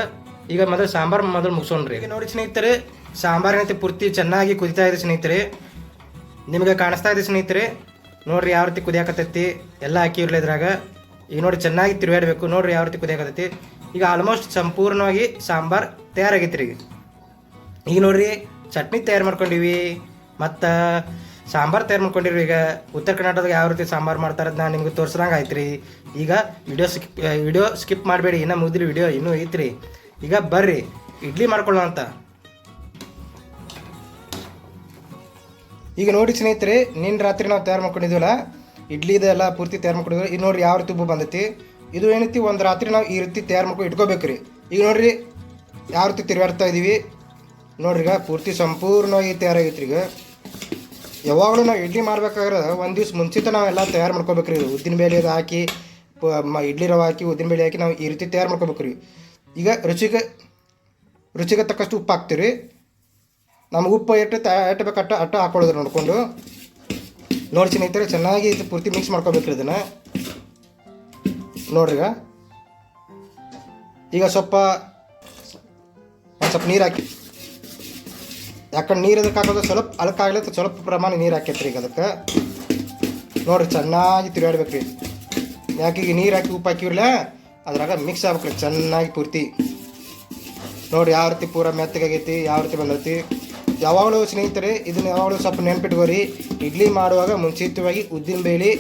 ಈಗ ಮೊದಲು ಸಾಂಬಾರು ಮೊದಲು ಮುಗಿಸೋಣ್ರಿ. ಈಗ ನೋಡಿ ಸ್ನೇಹಿತರೆ, ಸಾಂಬಾರು ಏನೈತಿ? ಪೂರ್ತಿ ಚೆನ್ನಾಗಿ ಕುದಿತಾ ಇದೆ ಸ್ನೇಹಿತರೆ. ನಿಮಗೆ ಕಾಣಿಸ್ತಾ ಇದೆ ಸ್ನೇಹಿತರೆ. ನೋಡ್ರಿ ಯಾವ ರೀತಿ ಕುದಿಯಾಕತ್ತೈತಿ, ಎಲ್ಲ ಹಾಕಿರ್ಲಿ ಇದ್ರಾಗ. ಈಗ ನೋಡಿ ಚೆನ್ನಾಗಿ ತಿರುಗಾಡಬೇಕು ನೋಡ್ರಿ ಯಾವ ರೀತಿ ಕುದಿಯಾಕತ್ತೈತಿ. ಈಗ ಆಲ್ಮೋಸ್ಟ್ ಸಂಪೂರ್ಣವಾಗಿ ಸಾಂಬಾರು ತಯಾರಾಗೈತಿ ರೀ ಈಗ ನೋಡ್ರಿ ಚಟ್ನಿ ತಯಾರು ಮಾಡ್ಕೊಂಡಿವಿ, ಮತ್ತು ಸಾಂಬಾರು ತಯಾರು ಮಾಡ್ಕೊಂಡಿರಿ ಈಗ. ಉತ್ತರ ಕರ್ನಾಟಕದಾಗ ಯಾವ ರೀತಿ ಸಾಂಬಾರು ಮಾಡ್ತಾರೆ ನಾನು ನಿಮ್ಗೆ ತೋರ್ಸ್ದಂಗೆ ಆಯ್ತು ರೀ ಈಗ ವಿಡಿಯೋ ಸ್ಕಿಪ್ ವಿಡಿಯೋ ಸ್ಕಿಪ್ ಮಾಡಬೇಡಿ, ಇನ್ನೂ ಮುಗಿದ್ರಿ ವಿಡಿಯೋ ಇನ್ನೂ ಐತ್ರಿ. ಈಗ ಬರ್ರಿ, ಇಡ್ಲಿ ಮಾಡ್ಕೊಳ್ಳೋ ಅಂತ. ಈಗ ನೋಡಿ ಸ್ನೇಹಿತರೆ ನಿನ್ನ ರಾತ್ರಿ ನಾವು ತಯಾರು ಮಾಡ್ಕೊಂಡಿದ್ದೀವಲ್ಲ ಇಡ್ಲಿದೆಲ್ಲ ಪೂರ್ತಿ ತಯಾರು ಮಾಡ್ಕೊಂಡಿದ್ವಿ ಈಗ ನೋಡ್ರಿ ಯಾವ ರೀತಿ ಉಬ್ಬು ಬಂದೈತಿ. ಇದು ಏನೈತಿ ಒಂದು ರಾತ್ರಿ ನಾವು ಈ ರೀತಿ ತಯಾರು ಮಾಡ್ಕೊಂಡು ಇಟ್ಕೋಬೇಕ್ರಿ. ಈಗ ನೋಡ್ರಿ, ಯಾವ ರೀತಿ ತಿರುಗಾಡ್ತಾ ಇದ್ದೀವಿ ನೋಡ್ರಿ ಈಗ ಪೂರ್ತಿ ಸಂಪೂರ್ಣವಾಗಿ ತಯಾರಾಗೈತ್ರಿ ಈಗ. ಯಾವಾಗಲೂ ನಾವು ಇಡ್ಲಿ ಮಾಡ್ಬೇಕಾದ್ರೆ ಒಂದು ದಿವ್ಸ ಮುಂಚಿತ ನಾವೆಲ್ಲ ತಯಾರು ಮಾಡ್ಕೋಬೇಕ್ರಿ. ರೀ ಉದ್ದಿನ ಬೇಳೆ ಅದು ಹಾಕಿ ಇಡ್ಲಿ ರವೆ ಹಾಕಿ, ಉದ್ದಿನ ಬೇಳೆ ಹಾಕಿ ನಾವು ಈ ರೀತಿ ತಯಾರು ಮಾಡ್ಕೋಬೇಕ್ರಿ. ಈಗ ರುಚಿಗೆ ರುಚಿಗೆ ತಕ್ಕಷ್ಟು ಉಪ್ಪು ಹಾಕ್ತೀವಿ ನಮ್ಗೆ ಉಪ್ಪು ಎಷ್ಟು ತ ಎಷ್ಟು ಬೇಕು ಅಟ್ಟ ಅಟ್ಟು ಹಾಕೊಳ್ಳೋದು ನೋಡಿಕೊಂಡು. ನೋಡಿ ಸ್ನೇಹಿತರೆ, ಚೆನ್ನಾಗಿ ಇದು ಪೂರ್ತಿ ಮಿಕ್ಸ್ ಮಾಡ್ಕೋಬೇಕ್ರಿ ಇದನ್ನು. ನೋಡ್ರಿ ಈಗ. ಸ್ವಲ್ಪ ಒಂದು ಸ್ವಲ್ಪ ನೀರು ಹಾಕಿ ಯಾಕಂದ್ರೆ ನೀರು ಅದಕ್ಕೆ ಹಾಕೋದು ಸ್ವಲ್ಪ ಅಲಕ್ಕಾಗ್ಲಿ ಅಂತ ಸ್ವಲ್ಪ ಪ್ರಮಾಣ ನೀರು ಹಾಕೈತ್ರಿ ಈಗ ಅದಕ್ಕೆ. ನೋಡ್ರಿ ಚೆನ್ನಾಗಿ ತಿರುಗಾಡ್ಬೇಕ್ರಿ. ಯಾಕೆ ಈಗ ನೀರು ಹಾಕಿ ಉಪ್ಪು ಹಾಕಿವ್ರಲ್ಲ ಅದ್ರಾಗ ಮಿಕ್ಸ್ ಆಗ್ಬೇಕ್ರಿ, ಚೆನ್ನಾಗಿ ಪೂರ್ತಿ. ನೋಡಿ ಯಾವ ರೀತಿ ಪೂರ ಮೆತ್ತಗಾಗೈತಿ, ಯಾವ ರೀತಿ ಬಂದೈತಿ. ಯಾವಾಗಲೂ ಸ್ನೇಹಿತರೆ, ಇದನ್ನು ಯಾವಾಗಲೂ ಸ್ವಲ್ಪ ನೆನ್ಪಿಟ್ಕೋರಿ. ಇಡ್ಲಿ ಮಾಡುವಾಗ ಮುಂಚಿತವಾಗಿ ಉದ್ದಿನ ಬೇಳೆ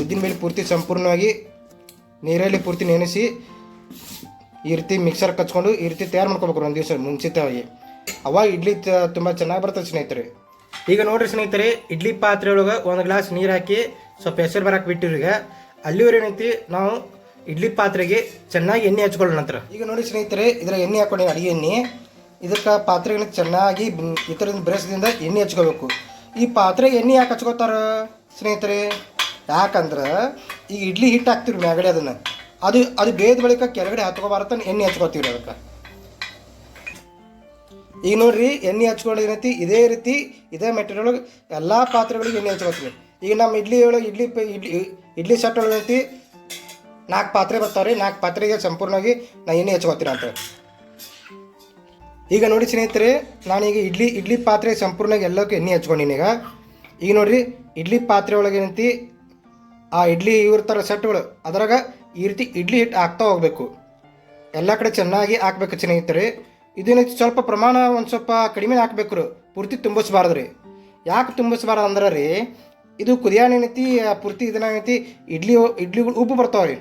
ಉದ್ದಿನ ಬೇಳೆ ಪೂರ್ತಿ ಸಂಪೂರ್ಣವಾಗಿ ನೀರಲ್ಲಿ ಪೂರ್ತಿ ನೆನೆಸಿ ಈ ರೀತಿ ಮಿಕ್ಸರ್ ಕಚ್ಕೊಂಡು ಈ ರೀತಿ ತಯಾರು ಮಾಡ್ಕೋಬೇಕು ಒಂದು ದಿವಸ ಮುಂಚಿತವಾಗಿ. ಅವಾಗ ಇಡ್ಲಿ ತುಂಬ ಚೆನ್ನಾಗಿ ಬರ್ತದೆ ಸ್ನೇಹಿತರೆ. ಈಗ ನೋಡ್ರಿ ಸ್ನೇಹಿತರೆ, ಇಡ್ಲಿ ಪಾತ್ರೆ ಒಳಗೆ ಒಂದು ಗ್ಲಾಸ್ ನೀರು ಹಾಕಿ ಸ್ವಲ್ಪ ಹೆಸರು ಬರಕ್ಕೆ ಬಿಟ್ಟಿರಿ ಈಗ. ಅಲ್ಲಿವರೆ ಏನೈತಿ, ನಾವು ಇಡ್ಲಿ ಪಾತ್ರೆಗೆ ಚೆನ್ನಾಗಿ ಎಣ್ಣೆ ಹಚ್ಕೊಳ್ಳೋಣ ನಂತರ ಈಗ ನೋಡಿ ಸ್ನೇಹಿತರೆ ಇದರ ಎಣ್ಣೆ ಹಾಕೊಂಡಿ ಅಡಿಗೆ ಎಣ್ಣೆ. ಇದಕ್ಕೆ ಪಾತ್ರೆಗಳಿಗೆ ಚೆನ್ನಾಗಿ ಇತರದಿಂದ ಬ್ರಷ್ದಿಂದ ಎಣ್ಣೆ ಹಚ್ಕೋಬೇಕು. ಈ ಪಾತ್ರೆ ಎಣ್ಣೆ ಯಾಕೆ ಹಚ್ಕೋತಾರ ಸ್ನೇಹಿತರೆ? ಯಾಕಂದ್ರೆ ಈಗ ಇಡ್ಲಿ ಹಿಟ್ಟು ಹಾಕ್ತೀವಿ ಮ್ಯಾಗಡೆ ಅದನ್ನು. ಅದು ಅದು ಬೇದ ಬಳಿಕ ಕೆಳಗಡೆ ಹತ್ಕೋಬಾರತ ಎಣ್ಣೆ ಹಚ್ಕೋತೀವಿ ಅದಕ್ಕೆ. ಈಗ ನೋಡ್ರಿ ಎಣ್ಣೆ ಹಚ್ಕೊಂಡು ಏನೈತಿ? ಇದೇ ರೀತಿ ಇದೇ ಮೆಟೀರಿಯಲ್ ಒಳಗೆ ಎಲ್ಲ ಪಾತ್ರೆಗಳಿಗೆ ಎಣ್ಣೆ ಹಚ್ಕೋತೀವಿ. ಈಗ ನಮ್ಮ ಇಡ್ಲಿ ಒಳಗೆ ಇಡ್ಲಿ ಇಡ್ಲಿ ಇಡ್ಲಿ ಸೆಟ್ ಒಳಗೆ ನಾಲ್ಕು ಪಾತ್ರೆ ಬರ್ತಾವ್ರಿ. ನಾಲ್ಕು ಪಾತ್ರೆಗೆ ಸಂಪೂರ್ಣವಾಗಿ ನಾ ಎಣ್ಣೆ ಹಚ್ಕೋತೀನಿ ಅಂತ ಈಗ ನೋಡಿ ಸ್ನೇಹಿತರೆ, ನಾನೀಗ ಇಡ್ಲಿ ಇಡ್ಲಿ ಪಾತ್ರೆ ಸಂಪೂರ್ಣವಾಗಿ ಎಲ್ಲಕ್ಕೂ ಎಣ್ಣೆ ಹಚ್ಕೊಂಡಿನಿ ಈಗ. ಈಗ ನೋಡಿರಿ, ಇಡ್ಲಿ ಪಾತ್ರೆ ಒಳಗೆ ಏನಂತಿ, ಆ ಇಡ್ಲಿ ಇವ್ರ ಸೆಟ್ಗಳು, ಅದರಾಗ ಈ ರೀತಿ ಇಡ್ಲಿ ಹಿಟ್ಟು ಹಾಕ್ತಾ ಹೋಗ್ಬೇಕು. ಎಲ್ಲ ಕಡೆ ಚೆನ್ನಾಗಿ ಹಾಕ್ಬೇಕು ಸ್ನೇಹಿತರೆ. ಇದೇನೈತಿ ಸ್ವಲ್ಪ ಪ್ರಮಾಣ ಒಂದು ಸ್ವಲ್ಪ ಕಡಿಮೆ ಹಾಕ್ಬೇಕು ಪೂರ್ತಿ ತುಂಬಿಸ್ಬಾರ್ದು ರೀ. ಯಾಕೆ ತುಂಬಿಸ್ಬಾರ್ದು ಅಂದ್ರೆ ರೀ, ಇದು ಕುದಿಯಾಣ ಏನೈತಿ ಪೂರ್ತಿ ಇದನ್ನ ಇಡ್ಲಿ ಇಡ್ಲಿಗಳು ಉಬ್ಬು ಬರ್ತಾವೆ ರೀ.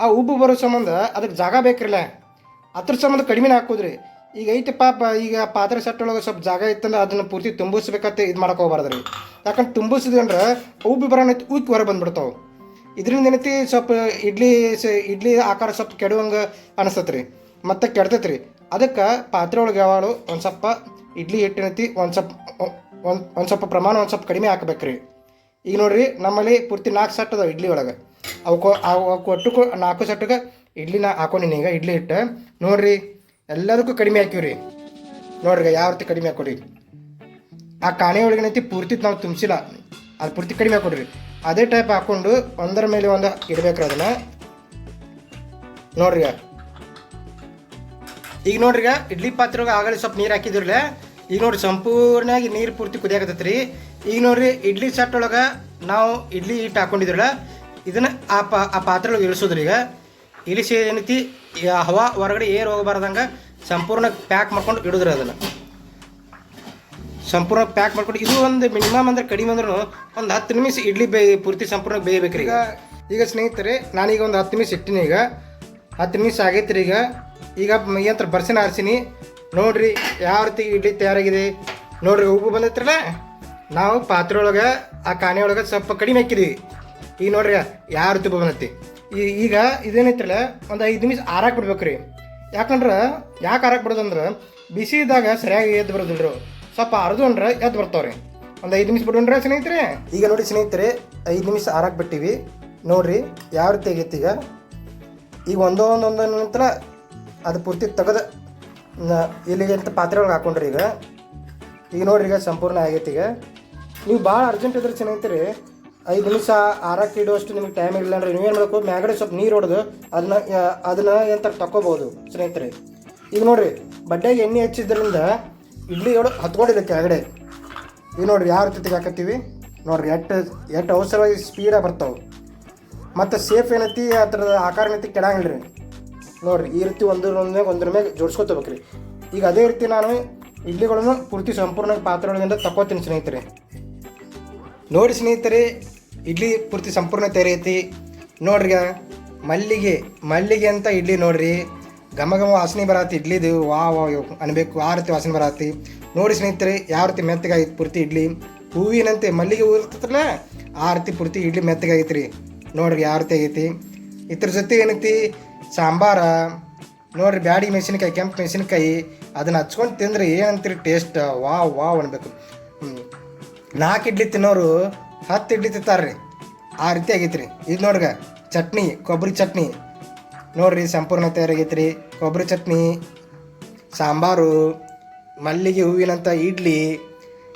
ಆ ಉಬ್ಬು ಬರೋ ಸಂಬಂಧ ಅದಕ್ಕೆ ಜಾಗ ಬೇಕ್ರಲ್ಲ. ಅದ್ರ ಸಂಬಂಧ ಕಡಿಮೆ ಹಾಕೋದ್ರಿ. ಈಗ ಐತೆ ಪಾಪ, ಈಗ ಪಾತ್ರೆ ಸೆಟ್ ಒಳಗೆ ಸ್ವಲ್ಪ ಜಾಗ ಇತ್ತಂದ್ರೆ ಅದನ್ನು ಪೂರ್ತಿ ತುಂಬಿಸ್ಬೇಕಂತ ಇದು ಮಾಡಕ್ಕೆ ಹೋಗ್ಬಾರ್ದು ರೀ ಯಾಕಂದ್ರೆ ತುಂಬಿಸಿದ್ರೆ ಬಿ ಬರೋಣ ಉಕ್ಕಿ ಹೊರ ಬಂದ್ಬಿಡ್ತಾವೆ. ಇದರಿಂದ ಏನೈತಿ, ಸ್ವಲ್ಪ ಇಡ್ಲಿ ಇಡ್ಲಿ ಆಕಾರ ಸ್ವಲ್ಪ ಕೆಡುವಂಗೆ ಅನಿಸ್ತೈತೆ ರೀ ಮತ್ತು ಕೆಡ್ತೈತೆ ರೀ ಅದಕ್ಕೆ ಪಾತ್ರೆ ಒಳಗೆ ಯಾವಾಗಲೂ ಒಂದು ಸ್ವಲ್ಪ ಇಡ್ಲಿ ಹಿಟ್ಟು ಏನೈತಿ, ಒಂದು ಸ್ವಲ್ಪ, ಒಂದು ಒಂದು ಸ್ವಲ್ಪ ಪ್ರಮಾಣ ಒಂದು ಸ್ವಲ್ಪ ಕಡಿಮೆ ಹಾಕ್ಬೇಕು ರೀ ಈಗ ನೋಡಿರಿ, ನಮ್ಮಲ್ಲಿ ಪೂರ್ತಿ ನಾಲ್ಕು ಸೆಟ್ ಅದಾವೆ ಇಡ್ಲಿ ಒಳಗೆ. ಅವಕ್ಕೆ ಕೊಟ್ಟು ಒಟ್ಟು ನಾಲ್ಕು ಸೆಟ್ಗೆ ಇಡ್ಲಿನ ಹಾಕೊಂಡಿನಿ ಈಗ, ಇಡ್ಲಿ ಹಿಟ್ಟು. ನೋಡ್ರಿ ಎಲ್ಲದಕ್ಕೂ ಕಡಿಮೆ ಹಾಕಿವ್ರಿ. ನೋಡ್ರಿ ಯಾವ ರೀತಿ ಕಡಿಮೆ ಹಾಕೊಡ್ರಿ. ಆ ಕಾಣೆ ಒಳಗೆ ಏನೈತಿ ಪೂರ್ತಿ ನಾವು ತುಂಬಿಸಿಲ್ಲ. ಅದು ಪೂರ್ತಿ ಕಡಿಮೆ ಹಾಕೊಡ್ರಿ. ಅದೇ ಟೈಪ್ ಹಾಕ್ಕೊಂಡು ಒಂದರ ಮೇಲೆ ಒಂದು ಇಡ್ಬೇಕ್ರಿ ಅದನ್ನ. ನೋಡ್ರಿ ಈಗ. ನೋಡ್ರಿ ಇಡ್ಲಿ ಪಾತ್ರೆಗೆ ಆಗಲೇ ಸ್ವಲ್ಪ ನೀರು ಹಾಕಿದ್ರಲ್ಲ, ಈಗ ನೋಡ್ರಿ ಸಂಪೂರ್ಣವಾಗಿ ನೀರು ಪೂರ್ತಿ ಕುದಿಯಾಕತ್ತೈತೆ ರೀ ಈಗ ನೋಡ್ರಿ ಇಡ್ಲಿ ಸಟ್ ಒಳಗೆ ನಾವು ಇಡ್ಲಿ ಹಿಟ್ಟು ಹಾಕೊಂಡಿದ್ರಲ್ಲ, ಇದನ್ನ ಆ ಪಾ, ಆ ಪಾತ್ರೆ ಒಳಗೆ ಇಳಿಸೋದ್ರಿ ಈಗ. ಇಳಿಸಿ ಏನೈತಿ ಹವಾ ಹೊರಗಡೆ ಏರ್ ಹೋಗಬಾರ್ದಂಗೆ ಸಂಪೂರ್ಣ ಪ್ಯಾಕ್ ಮಾಡ್ಕೊಂಡು ಇಡಿದ್ರೆ ಅದನ್ನು. ಸಂಪೂರ್ಣ ಪ್ಯಾಕ್ ಮಾಡ್ಕೊಂಡು, ಇದು ಒಂದು ಮಿನಿಮಮ್ ಅಂದ್ರೆ ಕಡಿಮೆ ಅಂದ್ರೂ ಒಂದು ಹತ್ತು ನಿಮಿಷ ಇಡ್ಲಿ ಬೇ, ಪೂರ್ತಿ ಸಂಪೂರ್ಣ ಬೇಯಬೇಕ್ರಿ ಈಗ. ಈಗ ಸ್ನೇಹಿತರೆ, ನಾನೀಗ ಒಂದು ಹತ್ತು ನಿಮಿಷ ಇಟ್ಟಿನಿ ಈಗ. ಹತ್ತು ನಿಮಿಷ ಆಗೈತೆ ರೀ ಈಗ ಈಗ ಏನಂತ ಬರ್ಸಿನ ಆರಿಸಿನಿ. ನೋಡ್ರಿ, ಯಾವ ರೀತಿ ಇಡ್ಲಿ ತಯಾರಾಗಿದೆ. ನೋಡ್ರಿ, ಉಪ್ಪು ಬಂದೈತ್ರಲ್ಲ? ನಾವು ಪಾತ್ರೆ ಒಳಗೆ ಆ ಕಾಣೆ ಒಳಗೆ ಸ್ವಲ್ಪ ಕಡಿಮೆ ಹಾಕಿದೀವಿ ಈಗ ನೋಡ್ರಿ, ಯಾವ ರೀತಿ ಉಪ್ಪು ಬಂದೈತಿ. ಈಗ ಇದೇನೈತ್ರಲ್ಲ ಒಂದು ಐದು ನಿಮಿಷ ಆರಾಕ್ ಬಿಡ್ಬೇಕು ರೀ ಯಾಕಂದ್ರೆ ಯಾಕೆ ಆರಾಕ್ ಬಿಡೋದಂದ್ರೆ ಬಿಸಿ ಇದ್ದಾಗ ಸರಿಯಾಗಿ ಎದ್ದು ಬರೋದಿಲ್ರಿ. ಸ್ವಲ್ಪ ಅರ್ಧೊಂಡ್ರೆ ಎದ್ದು ಬರ್ತಾವ್ರಿ. ಒಂದು ಐದು ನಿಮಿಷ ಬಿಡೋಣ್ರೆ ಸ್ನೇಹಿತರೆ. ಈಗ ನೋಡಿ ಸ್ನೇಹಿತರೆ, ಐದು ನಿಮಿಷ ಆರಾಕ್ ಬಿಟ್ಟಿವಿ. ನೋಡ್ರಿ ಯಾವ ರೀತಿ ಆಗೈತಿ ಈಗ. ಈಗ ಒಂದೊಂದೊಂದು ಒಂದೊಂದು ನಂತರ ಅದು ಪೂರ್ತಿ ತೆಗೆದು ಇಲ್ಲಿಗೆ ಅಂತ ಪಾತ್ರೆ ಒಳಗೆ ಹಾಕೊಂಡ್ರಿ ಈಗ. ಈಗ ನೋಡ್ರಿ ಈಗ ಸಂಪೂರ್ಣ ಆಗೈತಿ ಈಗ. ನೀವು ಭಾಳ ಅರ್ಜೆಂಟ್ ಇದ್ರೆ ಸ್ನೇಹಿತರೆ. ಐದು ನಿಮಿಷ ಆರಕ್ಕೆ ಇಡುವಷ್ಟು ನಿಮಗೆ ಟೈಮ್ ಇಲ್ಲ ಅಂದ್ರೆ ನೀವೇನು ಮಾಡಬೇಕು? ಮ್ಯಾಗಡೆ ಸ್ವಲ್ಪ ನೀರು ಹೊಡೆದು ಅದನ್ನ ಅದನ್ನ ಎಂತ ತಕ್ಕೋಬೋದು ಸ್ನೇಹಿತರೆ? ಈಗ ನೋಡ್ರಿ, ಬಡ್ಡೆಗೆ ಎಣ್ಣೆ ಹಚ್ಚಿದ್ರಿಂದ ಇಡ್ಲಿ ಹೊಡೆ ಹತ್ಕೊಂಡಿಲ್ಲ ಕೆಳಗಡೆ. ಈಗ ನೋಡ್ರಿ, ಯಾವ ರೀತಿ ಹಾಕತ್ತೀವಿ ನೋಡ್ರಿ ಎಷ್ಟು ಎಷ್ಟು ಅವಸರವಾಗಿ ಸ್ಪೀಡಾಗಿ ಬರ್ತಾವೆ. ಮತ್ತು ಸೇಫ್ ಏನೈತಿ ಅದ್ರದ ಆಕಾರ ಏನೈತಿ ಕೆಡಂಗಿಲ್ಲ ರೀ ನೋಡ್ರಿ, ಈ ರೀತಿ ಒಂದ್ರ ಮೇಲೆ ಒಂದ್ರ ಮೇಲೆ ಜೋಡಿಸ್ಕೊತಬೇಕ್ರಿ ಈಗ ಅದೇ ರೀತಿ ನಾನು ಇಡ್ಲಿಗಳನ್ನು ಪೂರ್ತಿ ಸಂಪೂರ್ಣ ಪಾತ್ರೆ ಒಳಗಿಂದ ತಕ್ಕೋತೀನಿ ಸ್ನೇಹಿತರೆ. ನೋಡಿ ಸ್ನೇಹಿತರೆ, ಇಡ್ಲಿ ಪೂರ್ತಿ ಸಂಪೂರ್ಣ ತೆರೆಯತಿ ನೋಡ್ರಿ ಮಲ್ಲಿಗೆ ಮಲ್ಲಿಗೆ ಅಂತ ಇಡ್ಲಿ ನೋಡ್ರಿ. ಘಮ ಘಮ ವಾಸನೆ ಬರತ್ತೆ ಇಡ್ಲಿದು. ವಾ ವಾ ಅನ್ಬೇಕು, ಆ ರೀತಿ ವಾಸನೆ ಬರತ್ತೆ ನೋಡಿ ಸ್ನೇಹಿತರೆ, ಯಾವ ರೀತಿ ಮೆತ್ತಗಾಗಿತ್ತು ಪೂರ್ತಿ ಇಡ್ಲಿ. ಹೂವಿನಂತೆ ಮಲ್ಲಿಗೆ ಹೂ ಆ ರೀತಿ ಪೂರ್ತಿ ಇಡ್ಲಿ ಮೆತ್ತಗಾಗೈತಿ ರೀ ನೋಡ್ರಿ ಯಾವ ರೀತಿ ಆಗೈತಿ. ಇದ್ರ ಜೊತೆ ಏನೈತಿ? ಸಾಂಬಾರ. ನೋಡ್ರಿ, ಬ್ಯಾಡಿ ಮೆಣಸಿನ್ಕಾಯಿ, ಕೆಂಪು ಮೆಣಸಿನ್ಕಾಯಿ. ಅದನ್ನ ಹಚ್ಕೊಂಡು ತಿಂದ್ರೆ ಏನಂತೀರಿ ಟೇಸ್ಟ್ ವಾವ್ ವಾವ್ ಅನ್ಬೇಕು. ನಾಲ್ಕು ಇಡ್ಲಿ ತಿನ್ನೋರು ಹತ್ತು ಇಡ್ಲಿ ತಿಂತಾರ್ರಿ. ಆ ರೀತಿ ಆಗೈತೆ ರೀ ಇದು ನೋಡ್ಗ, ಚಟ್ನಿ ಕೊಬ್ಬರಿ ಚಟ್ನಿ. ನೋಡ್ರಿ ಸಂಪೂರ್ಣ ತಯಾರಾಗೈತೆ ರೀ ಕೊಬ್ಬರಿ ಚಟ್ನಿ, ಸಾಂಬಾರು, ಮಲ್ಲಿಗೆ ಹೂವಿನಂಥ ಇಡ್ಲಿ.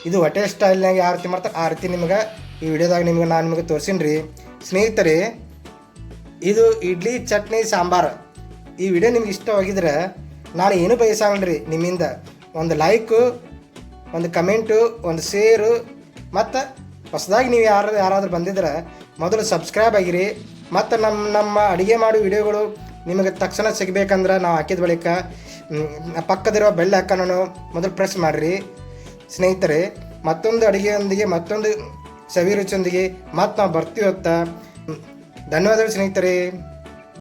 ಇದು ಹೋಟೆಲ್ ಸ್ಟೈಲ್ನಾಗ ಯಾವ ರೀತಿ ಮಾಡ್ತಾರೆ, ಆ ರೀತಿ ನಿಮ್ಗೆ ಈ ವಿಡಿಯೋದಾಗ ನಿಮ್ಗೆ ನಾನು ನಿಮಗೆ ತೋರಿಸೀನಿ ರೀ ಸ್ನೇಹಿತರೆ, ಇದು ಇಡ್ಲಿ, ಚಟ್ನಿ, ಸಾಂಬಾರು. ಈ ವಿಡಿಯೋ ನಿಮ್ಗೆ ಇಷ್ಟವಾಗಿದ್ರೆ ನಾನು ಏನು ಬಯಸಲ್ರಿ ನಿಮ್ಮಿಂದ? ಒಂದು ಲೈಕು ಒಂದು ಕಮೆಂಟು ಒಂದು ಶೇರು ಮತ್ತು ಹೊಸದಾಗಿ ನೀವು ಯಾರು, ಯಾರಾದರೂ ಬಂದಿದ್ರೆ ಮೊದಲು ಸಬ್ಸ್ಕ್ರೈಬ್ ಆಗಿರಿ. ಮತ್ತು ನಮ್ಮ ನಮ್ಮ ಅಡುಗೆ ಮಾಡೋ ವಿಡಿಯೋಗಳು ನಿಮಗೆ ತಕ್ಷಣ ಸಿಗಬೇಕಂದ್ರೆ ನಾವು ಹಾಕಿದ ಬಳಿಕ ಪಕ್ಕದಿರೋ ಬೆಳ್ಳ ಹಾಕೋಣ ಮೊದಲು ಪ್ರೆಸ್ ಮಾಡಿರಿ. ಸ್ನೇಹಿತರೆ, ಮತ್ತೊಂದು ಅಡುಗೆಯೊಂದಿಗೆ, ಮತ್ತೊಂದು ಸವಿರುಚಿಯೊಂದಿಗೆ ಮತ್ತು ನಾವು ನಾವು ಹೊತ್ತ ಧನ್ಯವಾದಗಳು ಸ್ನೇಹಿತರೆ.